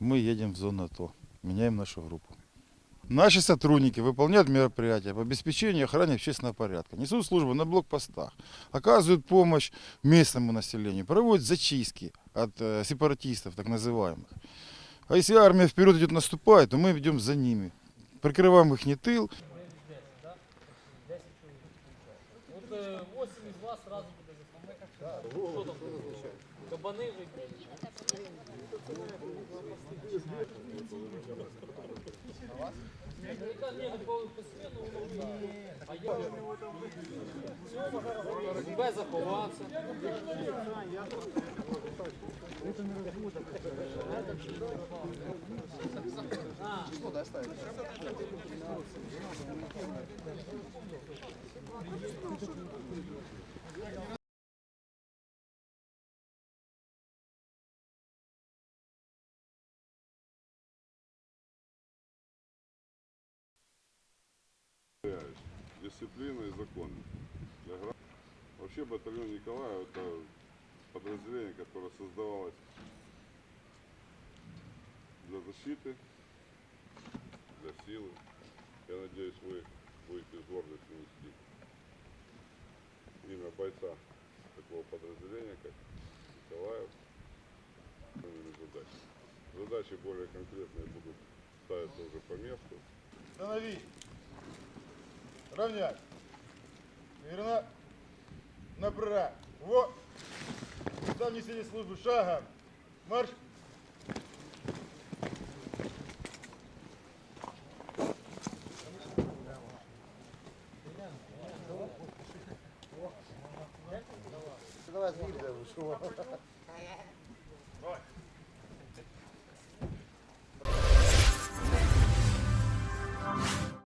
мы едем в зону АТО, меняем нашу группу. Наши сотрудники выполняют мероприятия по обеспечению и охране общественного порядка, несут службу на блокпостах, оказывают помощь местному населению, проводят зачистки от э, сепаратистов, так называемых. А если армия вперед идет наступает, то мы идем за ними, прикрываем их не тыл, э, Без заховатися. Что, дисциплина и закон. Для Вообще батальон Николая это подразделение, которое создавалось для защиты, для силы. Я надеюсь, вы будете с гордостью нести имя бойца такого подразделения, как Николаев. Выполнили задачи. Задачи более конкретные будут ставиться уже по месту. Остановить. Равнять. Верно. Направь. Вот. Сам несите службу шагом. Марш. Давай звідти, що